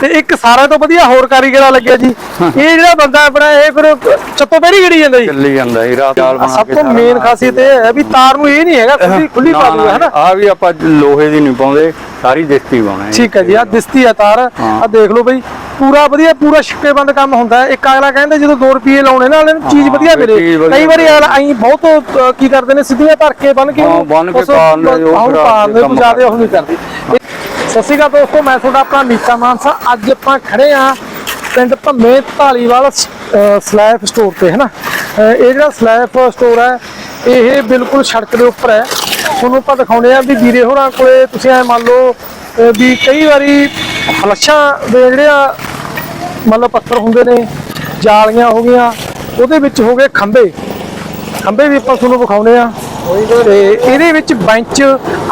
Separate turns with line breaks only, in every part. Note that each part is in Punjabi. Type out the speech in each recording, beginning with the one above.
ਤੇ ਇੱਕ ਸਾਰਿਆਂ ਤੋਂ ਵਧੀਆ ਹੋਰ ਕਾਰੀਗਰਾ ਲੱਗਿਆ ਜੀ। ਇਹ ਜਿਹੜਾ ਬੰਦਾ ਆਪਣਾ ਇਹ ਫਿਰ ਚੱਤੋ ਪੈਰੀ ਗੜੀ ਜਾਂਦਾ ਜੀ।
ਚੱਲੀ ਜਾਂਦਾ ਜੀ ਰਾਤ ਜਾਲ ਬਣਾ
ਸਭ
ਕੇ
ਤੋਂ
ਸਾਰਾ
ਮੇਨ ਖਾਸੀਅਤ ਇਹ ਹੈ ਵੀ ਤਾਰ ਨੂੰ ਇਹ ਨਹੀਂ ਹੈਗਾ ਖੁੱਲੀ ਖੁੱਲੀ ਪਾ ਦੂਗਾ ਹੈ ਨਾ।
ਆ ਵੀ ਆਪਾਂ ਲੋਹੇ ਦੀ ਨਹੀਂ ਪਾਉਂਦੇ ਸਾਰੀ ਦਿਸਤੀ ਪਾਉਣਾ ਹੈ
ਠੀਕ ਹੈ ਜੀ ਆ ਦਿਸਤੀ ਆ ਤਾਰ।
ਹਾਂ।
ਆ ਦੇਖ ਲਓ ਬਈ ਪੂਰਾ ਵਧੀਆ ਪੂਰਾ ਸ਼ਿੱਕੇਬੰਦ ਕੰਮ ਹੁੰਦਾ ਹੈ। ਇੱਕ ਅਗਲਾ ਕਹਿੰਦਾ ਜਦੋਂ 2 ਰੁਪਏ ਲਾਉਣੇ ਨਾ ਅਗਲੇ ਨੂੰ ਚੀਜ਼
ਹਾਂ,
ਵਧੀਆ ਮਿਲੇ। ਕਈ ਵਾਰੀ ਅਗਲਾ ਐਂ ਬਹੁਤ ਕੀ ਕਰਦੇ ਨੇ ਸਿੱਧੀਆਂ ਧਰ ਕੇ ਬੰਨ ਕੇ
ਹਾਂ, ਬੰਨ੍ਹ ਕੇ
ਉਸ-
ਪਾ ਦਿੰਦੇ, ਉਹ
ਜ਼ਿਆਦਾ ਉਹ ਨਹੀਂ ਕਰਦੀ। ਸਤਿ ਸ਼੍ਰੀ ਅਕਾਲ ਦੋਸਤੋ, ਮੈਂ ਤੁਹਾਡਾ ਆਪਣਾ ਨੀਤਾ ਮਾਨਸਾ। ਅੱਜ ਆਪਾਂ ਖੜੇ ਆ ਪਿੰਡ ਭੰਮੇ ਢਾਲੀਵਾਲ ਸ- ਸਲੈਬ ਸਟੋਰ ਤੇ, ਹੈ ਨਾ? ਇਹ ਜਿਹੜਾ ਸਲੈਬ ਸਟੋਰ ਹੈ, ਇਹ ਬਿਲਕੁਲ ਸੜਕ ਦੇ ਉੱਪਰ ਹੈ। ਤੁਹਾਨੂੰ ਆਪਾਂ ਦਿਖਾਉਂਦੇ ਆ ਵੀ ਵੀਰੇ ਹੋਰਾਂ ਕੋਲੇ ਤੁਸੀਂ ਐ ਮੰਨ ਲਓ ਵੀ ਕਈ ਵਾਰੀ ਫਲਸ਼ਾਂ ਦੇ ਜਿਹੜੇ ਆ, ਮੰਨ ਲਓ ਪੱਥਰ ਹੁੰਦੇ ਨੇ, ਜਾਲੀਆਂ ਹੋ ਗਈਆਂ, ਉਹਦੇ ਵਿੱਚ ਹੋ ਗਏ ਖੰਭੇ। ਖੰਭੇ ਵੀ ਆਪਾਂ ਤੁਹਾਨੂੰ ਵਿਖਾਉਂਦੇ ਆ ਤੇ ਇਹਦੇ ਵਿੱਚ ਬੈਂਚ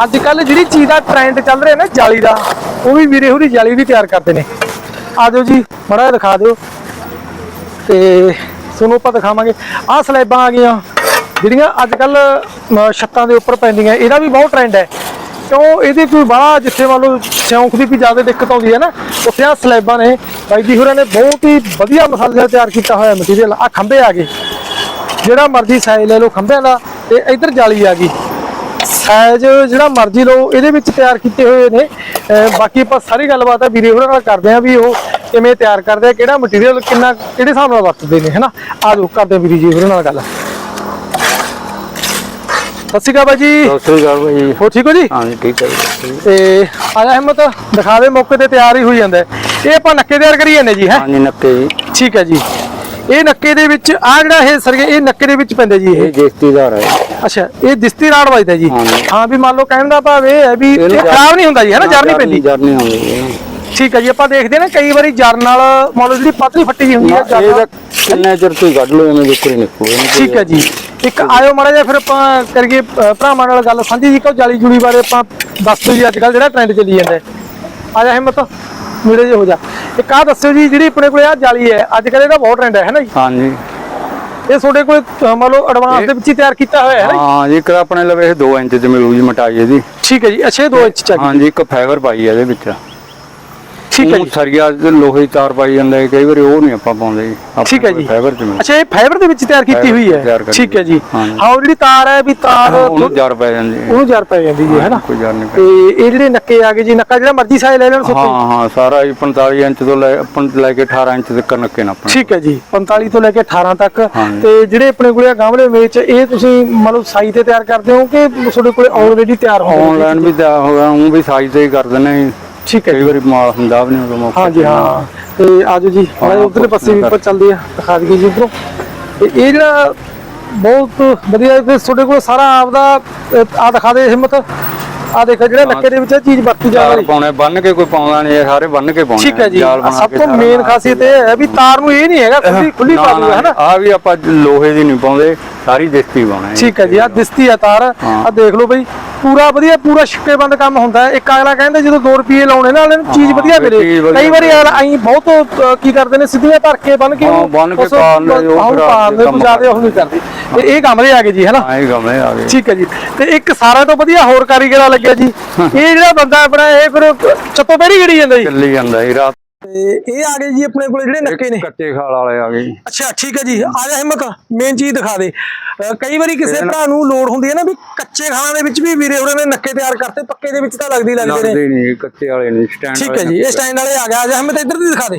ਅੱਜ ਕੱਲ ਜਿਹੜੀ ਚੀਜ਼ ਦਾ ਟ੍ਰੈਂਡ ਚੱਲ ਰਿਹਾ ਨਾ ਜਾਲੀ ਦਾ, ਉਹ ਵੀ ਵੀਰੇ ਹੋਰੀ ਜਾਲੀ ਵੀ ਤਿਆਰ ਕਰਦੇ ਨੇ। ਆ ਜਾਓ ਜੀ, ਮੜਾ ਦਿਖਾ ਦਿਓ। ਤੇ ਤੁਹਾਨੂੰ ਆਪਾਂ ਦਿਖਾਵਾਂਗੇ। ਆਹ ਸਲੈਬਾਂ ਆ ਗਈਆਂ, ਜਿਹੜੀਆਂ ਅੱਜ ਕੱਲ ਛੱਤਾਂ ਦੇ ਉੱਪਰ ਪੈਂਦੀਆਂ। ਇਹਦਾ ਵੀ ਬਹੁਤ ਟ੍ਰੈਂਡ ਹੈ। ਕਿਉਂ? ਇਹਦੇ ਕੋਈ ਬੜਾ ਜਿੱਥੇ ਮੰਨ ਲਓ ਸੌਂਕ ਦੀ ਵੀ ਜ਼ਿਆਦਾ ਦਿੱਕਤ ਆਉਂਦੀ ਹੈ ਨਾ, ਉੱਥੇ ਆ ਸਲੈਬਾਂ ਨੇ। ਬਾਈ ਜੀ ਹੋਰਾਂ ਨੇ ਬਹੁਤ ਹੀ ਵਧੀਆ ਮਸਾਲੇ ਦਾ ਤਿਆਰ ਕੀਤਾ ਹੋਇਆ ਮਟੀਰੀਅਲ ਆ ਖੰਭੇ ਆ ਗਏ। ਜਿਹੜਾ ਮਰਜ਼ੀ ਸਾਈਜ਼ ਲੈ ਲਓ ਖੰਭਿਆਂ ਦਾ। ਤੇ ਇੱਧਰ ਜਾਲੀ ਆ ਗਈ। ਸਾਈਜ਼ ਜਿਹੜਾ ਮਰਜ਼ੀ ਲਓ ਇਹਦੇ ਵਿੱਚ ਤਿਆਰ ਕੀਤੇ ਹੋਏ ਨੇ। ਬਾਕੀ ਆਪਾਂ ਸਾਰੀ ਗੱਲਬਾਤ ਆ ਵੀਰੇ ਹੋਰਾਂ ਨਾਲ ਕਰਦੇ ਆ ਵੀ ਉਹ ਕਿਵੇਂ ਤਿਆਰ ਕਰਦੇ ਆ ਕਿਹੜਾ ਮਟੀਰੀਅਲ ਕਿੰਨਾ ਕਿਹੜੇ ਹਿਸਾਬ ਨਾਲ ਵਰਤਦੇ ਨੇ ਹਨਾ? ਆ ਜਾਓ ਕਰਦੇ ਵੀਰੇ ਜੀ ਹੋਰਾਂ ਨਾਲ ਗੱਲ। ਸਤਿ ਸ਼੍ਰੀ ਅਕਾਲ ਬਾਈ ਜੀ।
ਸਤਿ ਸ੍ਰੀ ਅਕਾਲ
ਹੋ ਠੀਕ ਹੋ ਜੀ?
ਹਾਂ ਜੀ ਠੀਕ ਹੈ ਜੀ।
ਤੇ ਆਇਆ ਹਿੰਮਤ ਦਿਖਾ ਦੇ ਮੌਕੇ ਤੇ ਤਿਆਰ ਹੀ ਹੋਈ ਜਾਂਦਾ ਹੈ। ਇਹ ਆਪਾਂ ਨੱਕੇ ਤਿਆਰ ਕਰੀ ਜਾਂਦੇ ਜੀ ਹੈ?
ਹਾਂ ਜੀ ਨੱਕੇ ਜੀ।
ਠੀਕ ਹੈ ਜੀ। ਇਹ ਨੱਕੇ ਦੇ ਵਿੱਚ ਆ ਜਿਹੜਾ ਇਹ ਸਰਗੇ ਇਹ ਨੱਕੇ ਦੇ ਵਿੱਚ ਪੈਂਦੇ ਜੀ ਇਹ।
ਇਹ ਜੇਸਤੀਦਾਰ ਹੈ
ਅੱਛਾ ਇਹ ਦਿਸਤੀ ਰਾੜ ਵੱਜਦਾ ਜੀ।
ਹਾਂ ਜੀ।
ਹਾਂ ਵੀ ਮੰਨ ਲਓ ਕਹਿਣ ਦਾ ਭਾਵ ਇਹ ਹੈ ਵੀ ਇਹ
ਇਹਨੂੰ
ਖਰਾਬ ਨਹੀਂ ਹੁੰਦਾ ਜੀ ਹੈ ਨਾ ਜਰ ਨਹੀਂ ਪੈਂਦੀ।
ਜਰ ਨਹੀਂ ਆਉਂਦੀ
ਠੀਕ ਹੈ ਜੀ ਆਪਾਂ ਦੇਖਦੇ ਹਾਂ ਨਾ ਕਈ ਵਾਰੀ ਜਰ ਨਾਲ ਮੰਨ ਲਓ ਜਿਹੜੀ ਪਤਲੀ ਫੱਟੀ ਜਿਹੀ ਹੁੰਦੀ ਹੈ ਜਰ
ਇਹਦਾ
ਨਾਲ।
ਕਿੰਨੇ ਚਿਰ ਤੋਂ ਹੀ ਕੱਢ ਲਓ ਐਵੇਂ ਜ਼ਿਕਰ ਨਿਕੂ
ਠੀਕ ਹੈ ਜੀ। ਇੱਕ ਆਇਓ ਮਾੜਾ ਜਿਹਾ ਫਿਰ ਆਪਾਂ ਕਰੀਏ ਅ, ਭਰਾਵਾਂ ਨਾਲ ਗੱਲ ਸਾਂਝੀ ਜੀ ਕਿ ਜਾਲੀ ਜੁੜੀ ਬਾਰੇ ਆਪਾਂ ਦੱਸ ਦਿਓ ਜੀ ਅੱਜ ਕੱਲ ਜਿਹੜਾ ਟ੍ਰੈਂਡ ਚੱਲੀ ਜਾਂਦਾ ਹੈ। ਆ ਜਾ ਹਿੰਮਤ। ਨੇੜੇ ਜੇ ਹੋ ਜਾ। ਇੱਕ ਆ ਦੱਸਿਓ ਜੀ ਜਿਹੜੀ ਆਪਣੇ ਕੋਲੇ ਆ ਜਾਲੀ ਹੈ ਅੱਜ ਕੱਲ ਇਹਦਾ ਬਹੁਤ ਟ੍ਰੈਂਡ ਹੈ ਹੈ ਨਾ ਜੀ?
ਹਾਂ ਜੀ
ਇਹ ਤੁਹਾਡੇ ਕੋਲੇ ਮੰਨ ਲਓ ਐਡਵਾਂਸ ਦੇ ਵਿੱਚ ਹੀ ਤਿਆਰ ਕੀਤਾ ਹੋਇਆ ਹੈ ਨਾ?
ਹਾਂ ਜੀ ਇੱਕ ਆਪਣੇ ਲਵੇ ਇਹ 2 ਇੰਚ ਤੇ ਮਿਲੂ ਜੀ ਮਟਾਈ ਇਹਦੀ।
ਠੀਕ ਹੈ ਜੀ ਅੱਛਾ ਇਹ 2 ਇੰਚ ਚੱਕ
ਹਾਂ ਜੀ ਇੱਕ ਫਾਈਬਰ ਪਾਈ ਹੈ ਇਹਦੇ ਵਿੱਚ।
ਠੀਕ ਹੈ ਜੀ।
ਸਰੀਆ ਲੋਹੇ ਦੀ ਤਾਰ ਪਾਈ ਜਾਂਦਾ ਹੈ ਕਈ ਵਾਰੀ ਉਹ ਨਹੀਂ ਆਪਾਂ ਪਾਉਂਦੇ ਜੀ।
ਠੀਕ ਹੈ ਜੀ।
ਫਾਈਬਰ ਚ
ਅੱਛਾ ਇਹ ਫਾਈਬਰ ਦੇ ਵਿੱਚ ਤਿਆਰ ਕੀਤੀ ਹੋਈ ਹੈ? ਠੀਕ ਹੈ ਜੀ।
ਹਾਂ।
ਹਾਂ ਉਹ ਜਿਹੜੀ ਤਾਰ ਹੈ ਵੀ ਤਾਰ
ਉਹਨੂੰ ਜਰ ਪੈ ਜਾਂਦੀ ਹੈ।
ਉਹਨੂੰ ਜਰ ਪੈ ਜਾਂਦੀ ਹੈ ਹੈਨਾ?
ਕੋਈ ਜਰ ਨਹੀਂ
ਤੇ ਇਹ ਜਿਹੜੇ ਨੱਕੇ ਆ ਗਏ ਜੀ ਨੱਕਾ ਜਿਹੜਾ ਮਰਜ਼ੀ ਸਾਈਜ਼ ਲੈ ਲੈਣ ਸੁੱਤੇ
ਹਾਂ ਹਾਂ ਸਾਰਾ ਹੀ 45 ਇੰਚ ਤੋਂ ਲੈ ਆਪਾਂ ਲੈ ਕੇ 18 ਇੰਚ ਤੱਕ ਨੱਕੇ ਨਾ ਆਪਣੇ।
ਠੀਕ ਹੈ ਜੀ 45 ਤੋਂ ਲੈ ਕੇ 18 ਤੱਕ।
ਹਾਂ।
ਤੇ ਜਿਹੜੇ ਆਪਣੇ ਕੋਲੇ ਆ ਗਾਮਲੇ ਵਿੱਚ ਇਹ ਤੁਸੀਂ ਮੰਨ ਲਓ ਸਾਈ ਤੇ ਤਿਆਰ ਕਰਦੇ ਹੋ ਕਿ ਤੁਹਾਡੇ ਕੋਲੇ ਆਲਰੇਡੀ ਤਿਆਰ ਨੇ?
ਆਨਲਾਈਨ ਵੀ ਤਿਆਰ ਹੋ ਗਿਆ ਉਹ ਵੀ ਸਾਈਜ਼ ਤੇ ਹੀ ਕਰ ਦਿੰਦੇ ਜੀ।
ਠੀਕ ਹੈ
ਕਈ ਵਾਰੀ ਮਾਲ ਹੁੰਦਾ ਵੀ ਨਹੀਂ ਉਦੋਂ ਮੌਕੇ
ਹਾਂ ਜੀ
ਤੇ।
ਹਾਂ। ਤੇ ਆਜੋ ਜੀ ਜਿਹਾ ਉਧਰਲੇ ਪਾਸੇ ਵੀ ਉੱਪਰ ਚੱਲਦੇ ਆ ਦਿਖਾ ਦਈਏ ਜੀ ਉਧਰੋਂ। ਤੇ ਇਹ ਜਿਹੜਾ ਬਹੁਤ ਵਧੀਆ ਤੇ ਤੁਹਾਡੇ ਕੋਲ ਸਾਰਾ ਆਪਦਾ ਆ ਦਿਖਾ ਦੇ ਹਿੰਮਤ। ਆ ਦੇਖੋ ਜਿਹੜਾ ਨੱਕੇ ਦੇ ਵਿੱਚ ਇਹ ਚੀਜ਼ ਵਰਤੀ ਜਾ
ਜਾਲ
ਰਹੀ।
ਪਾਉਣੇ ਬੰਨ ਕੇ ਕੋਈ ਪਾਉਂਦਾ ਨਹੀਂ ਇਹ ਸਾਰੇ ਬੰਨ ਕੇ ਪਾਉਣੇ
ਠੀਕ ਹੈ ਜੀ।
ਜਾਲ
ਆਹ
ਬਣਾ
ਸਭ
ਕੇ
ਤੋਂ
ਸਾਰਾ
ਮੇਨ ਖਾਸੀਅਤ ਇਹ ਹੈ ਵੀ ਤਾਰ ਨੂੰ ਇਹ ਨਹੀਂ ਹੈਗਾ ਖੁੱਲੀ ਖੁੱਲੀ ਪਾ ਦੂਗਾ ਹੈ ਨਾ
ਆ ਵੀ ਆਪਾਂ ਲੋਹੇ ਦੀ ਨਹੀਂ ਪਾਉਂਦੇ। ਸਾਰੀ ਦਿਸਤੀ ਪਾਉਣਾ ਹੈ।
ਠੀਕ ਹੈ ਜੀ ਆ ਦਿਸਤੀ ਆ ਤਾਰ।
ਹਾਂ।
ਆ ਦੇਖ ਲਓ ਬਈ ਪੂਰਾ ਵਧੀਆ ਪੂਰਾ ਸ਼ਿੱਕੇਬੰਦ ਕੰਮ ਹੁੰਦਾ ਹੈ। ਇੱਕ ਅਗਲਾ ਕਹਿੰਦਾ ਜਦੋਂ 2 ਰੁਪਏ ਲਾਉਣੇ ਨਾ ਅਗਲੇ ਨੂੰ ਚੀਜ਼
ਹਾਂ,
ਵਧੀਆ ਮਿਲੇ। ਕਈ ਵਾਰੀ ਐਂ ਬਹੁਤ ਕੀ ਕਰਦੇ ਨੇ ਸਿੱਧੀਆਂ ਧਰ ਕੇ ਬੰਨ ਕੇ
ਹਾਂ, ਬੰਨ੍ਹ ਕੇ
ਉਸ-
ਪਾ ਦਿੰਦੇ, ਉਹ
ਆਹ
ਫਿਰ
ਪਾ ਦਿੰਦੇ,
ਕੰਮ
ਕੋਈ ਜ਼ਿਆਦਾ ਉਹ ਨਹੀਂ ਕਰਦੇ। ਇਹ ਕਮਰੇ ਆ ਗਏ ਜੀ ਹੈਨਾ?
ਆਏ ਗਮਲੇ ਆ ਗਏ।
ਠੀਕ ਹੈ ਜੀ। ਤੇ ਇੱਕ ਸਾਰਿਆਂ ਤੋਂ ਵਧੀਆ ਹੋਰ ਕਾਰੀਗਰਾ ਲੱਗਿਆ ਜੀ। ਇਹ ਜਿਹੜਾ ਬੰਦਾ ਆਪਣਾ ਇਹ ਫਿਰ ਚੱਤੋ ਪੈਰੀ ਗੜੀ ਜਾਂਦਾ ਜੀ।
ਚੱਲੀ ਜਾਂਦਾ ਜੀ ਰਾਤ
ਤੇ ਇਹ ਆ ਗਏ ਜੀ ਆਪਣੇ ਕੋਲੇ ਜਿਹੜੇ ਨੱਕੇ ਨੇ।
ਕੱਚੇ ਖਾਲ ਵਾਲੇ ਆ ਗਏ।
ਅੱਛਾ ਠੀਕ ਹੈ ਜੀ। ਆ ਜਾ ਹਿੰਮਤ ਮੇਨ ਚੀਜ਼ ਦਿਖਾ ਦੇ। ਕਈ ਵਾਰੀ ਕਿਸੇ ਭਰਾ ਨੂੰ ਲੋੜ ਹੁੰਦੀ ਹੈ ਨਾ ਵੀ ਕੱਚੇ ਖਾਣਾ ਦੇ ਵਿੱਚ ਵੀ ਵੀਰੇ ਹੋਰਾਂ ਨੇ ਨੱਕੇ ਤਿਆਰ ਕਰਤੇ ਪੱਕੇ ਦੇ ਵਿੱਚ ਤਾਂ ਲੱਗਦੀ ਲੱਗਦੇ ਨੇ।
ਨਹੀਂ ਕੱਚੇ ਵਾਲੇ ਨਹੀਂ ਸਟੈਂਡ
ਠੀਕ ਹੈ ਜੀ ਇਹ ਸਟੈਂਡ ਵਾਲੇ ਆ ਗਿਆ ਆ ਜਾ ਹਿੰਮਤ ਇੱਧਰ ਦੀ ਦਿਖਾ ਦੇ।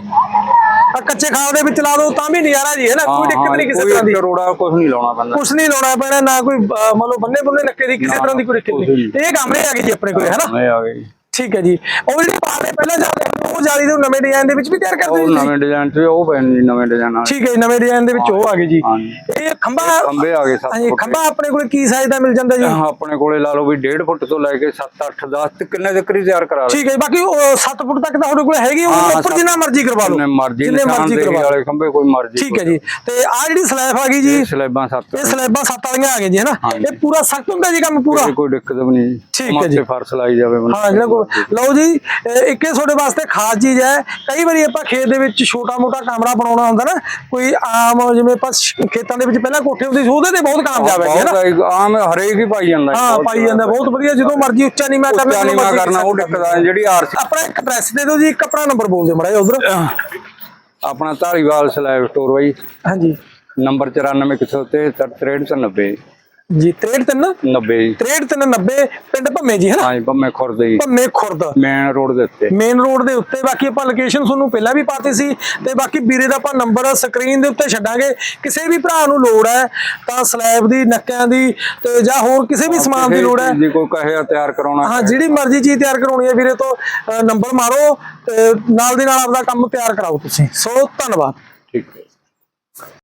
ਆ ਕੱਚੇ ਖਾਣਾ ਦੇ ਵਿੱਚ ਲਾ ਦੋ ਤਾਂ ਵੀ ਨਜ਼ਾਰਾ ਜੀ ਹੈ ਨਾ? ਕੋਈ ਦਿੱਕਤ ਨਹੀਂ ਕਿਸੇ ਤਰ੍ਹਾਂ ਦੀ।
ਕਰੋੜਾ ਕੁਝ ਨਹੀਂ ਲਾਉਣਾ ਪੈਂਦਾ।
ਕੁਛ ਨਹੀਂ ਲਾਉਣਾ ਪੈਣਾ ਨਾ ਕੋਈ ਮੰਨ ਲਓ ਬੰਨੇ ਬੰਨੇ ਨੱਕੇ ਦੀ ਕਿਸੇ ਤਰ੍ਹਾਂ ਦੀ ਕੋਈ ਦਿੱਕਤ ਨਹੀਂ। ਇਹ ਕਮਰੇ ਆ ਗਏ ਜੀ ਆਪਣੇ ਕੋਲੇ ਹੈ ਨਾ?
ਆ ਗਏ ਜੀ।
ਠੀਕ ਹੈ ਜੀ। ਉਹ ਜਿਹੜੀ ਪਾਲੇ ਪਹਿਲਾਂ ਜਾਂਦੇ ਉਹ ਜਾਲੀ ਦੇ ਨਵੇਂ ਡਿਜ਼ਾਈਨ ਦੇ ਵਿੱਚ ਵੀ ਤਿਆਰ ਕਰਦੇ
ਉਹ
ਜੀ
ਨਵੇਂ ਡਿਜ਼ਾਈਨ ਤੇ ਉਹ ਪੈਣ ਜੀ ਨਵੇਂ ਡਿਜ਼ਾਈਨ ਵਾਲੇ।
ਠੀਕ ਹੈ ਜੀ ਨਵੇਂ ਡਿਜ਼ਾਈਨ ਦੇ ਵਿੱਚ ਉਹ ਆ ਗਏ ਜੀ।
ਹਾਂਜੀ।
ਇਹ ਖੰਭਾ
ਖੰਭੇ ਆ ਗਏ ਸੱਤ
ਹਾਂਜੀ
ਫੁੱਟ
ਖੰਭਾ ਆਪਣੇ ਕੋਲੇ ਕੀ ਸਾਈਜ਼ ਦਾ ਮਿਲ ਜਾਂਦਾ ਜੀ?
ਹਾਂ, ਆਪਣੇ ਕੋਲੇ ਲਾ ਲਓ ਵੀ 1.5 ਫੁੱਟ ਤੋਂ ਲੈ ਕੇ 7 8 10 ਤੇ ਕਿੰਨੇ ਤੱਕ ਹੀ ਤਿਆਰ ਕਰਾ ਲਓ
ਠੀਕ ਹੈ ਜੀ, ਬਾਕੀ 7 ਫੁੱਟ ਤੱਕ ਤਾਂ ਤੁਹਾਡੇ ਕੋਲ ਹੈਗੀ ਉਹ
ਹਾਂ,
ਉੱਪਰ
ਸੱਤ-
ਜਿੰਨਾ ਮਰਜ਼ੀ ਕਰਵਾ ਲਓ।
ਜਿੰਨੇ ਮਰਜ਼ੀ
ਜਿੰਨੇ
ਨਿਸ਼ਾਨ
ਮਰਜ਼ੀ
ਦੇ
ਕਰਵਾ ਲਓ।
ਵਾਲੇ ਖੰਭੇ ਕੋਈ ਮਰਜ਼ੀ
ਠੀਕ ਹੈ ਜੀ ਤੇ ਆ ਜਿਹੜੀ ਸਲੈਬ ਆ ਗਈ ਜੀ
ਇਹ ਸਲੈਬਾਂ ਸੱਤ
ਇਹ ਸਲੈਬਾਂ ਸੱਤ ਵਾਲੀਆਂ ਆ ਗਈਆਂ ਜੀ ਹਨਾ
ਹਾਂਜੀ।
ਇਹ ਪੂਰਾ ਸਖਤ ਹੁੰਦਾ ਜੀ ਕੰਮ ਪੂਰਾ?
ਕੋਈ ਦਿੱਕਤ ਵੀ ਨਹੀਂ
ਠੀਕ ਹੈ ਜੀ।
ਮੱਥੇ ਫਰਸ਼ ਲਾਈ ਜਾਵੇ ਬੰਦਾ।
ਹਾਂ ਜਿਹੜਾ ਕੋ ਲਓ ਜੀ ਇੱਕ ਇਹ ਤੁਹਾਡੇ ਵਾਸਤੇ ਖਾਸ ਚੀਜ਼ ਹੈ। ਕਈ ਵਾਰੀ ਆਪਾਂ ਖੇਤ ਦੇ ਵਿੱਚ ਛੋਟਾ ਮੋਟਾ ਕਮਰਾ ਬਣਾਉਣਾ ਹੁੰਦਾ ਨਾ ਕੋਈ ਆਮ ਜਿਵੇਂ ਆਪਾਂ ਖੇਤਾਂ ਦੇ ਵਿੱਚ ਪਹਿਲਾਂ ਕੋਠੇ ਹੁੰਦੇ ਸੀ ਉਹਦੇ ਤੇ ਬਹੁਤ ਕਾਮਯਾਬ ਹੈ ਨਾ।
ਆਮ ਹਰੇਕ ਹੀ ਪਾਈ ਜਾਂਦਾ
ਹਾਂ ਪਾਈ ਜਾਂਦਾ ਬਹੁਤ ਵਧੀਆ ਜਦੋਂ ਮਰਜ਼ੀ ਉੱਚਾ ਨਹੀਂ ਮੈਂ ਕਰਨਾ
ਉੱਚਾ ਨੀਵਾਂ ਉਹ ਟਿਕਦਾ ਜਿਹੜੀ ਆਰਸੀ
ਆਪਣਾ ਇੱਕ ਐਡਰੈਸ ਦੇ ਦਿਓ ਜੀ ਇੱਕ ਆਪਣਾ ਨੰਬਰ ਬੋਲ ਦਿਓ ਮੜਾ ਉਧਰ।
ਆਪਣਾ ਧਾਰੀਵਾਲ ਸਲੈਬ ਸਟੋਰ ਬਾਈ।
ਹਾਂਜੀ।
ਨੰਬਰ 94 173
ਜੀ 63
90 ਜੀ।
6390 ਪਿੰਡ ਭੰਮੇ ਜੀ ਹੈ ਨਾ?
ਹਾਂਜੀ ਬੰਮੇ ਖੁਰਦ ਜੀ।
ਭੰਮੇ ਖੁਰਦ।
ਮੇਨ ਰੋਡ ਦੇ ਉੱਤੇ।
ਮੇਨ ਰੋਡ ਦੇ ਉੱਤੇ। ਬਾਕੀ ਆਪਾਂ ਲੋਕੇਸ਼ਨ ਤੁਹਾਨੂੰ ਪਹਿਲਾਂ ਵੀ ਪਾਤੀ ਸੀ ਤੇ ਬਾਕੀ ਵੀਰੇ ਦਾ ਆਪਾਂ ਨੰਬਰ ਸਕਰੀਨ ਦੇ ਉੱਤੇ ਛੱਡਾਂਗੇ। ਕਿਸੇ ਵੀ ਭਰਾ ਨੂੰ ਲੋੜ ਹੈ ਤਾਂ ਸਲੈਬ ਦੀ ਨੱਕਿਆਂ ਦੀ ਤੇ ਜਾਂ ਹੋਰ ਕਿਸੇ ਵੀ ਸਮਾਨ ਦੀ ਲੋੜ ਹੈ।
ਜੀ ਕੋਈ ਕਹੇ ਤਿਆਰ ਕਰਾਉਣਾ
ਹਾਂ ਜਿਹੜੀ ਮਰਜ਼ੀ ਚੀਜ਼ ਤਿਆਰ ਕਰਾਉਣੀ ਹੈ ਵੀਰੇ ਤੋਂ ਨੰਬਰ ਮਾਰੋ ਤੇ ਨਾਲ ਦੀ ਨਾਲ ਆਪਦਾ ਕੰਮ ਤਿਆਰ ਕਰਾਓ ਤੁਸੀਂ। ਸੋ ਧੰਨਵਾਦ।
ਠੀਕ ਹੈ।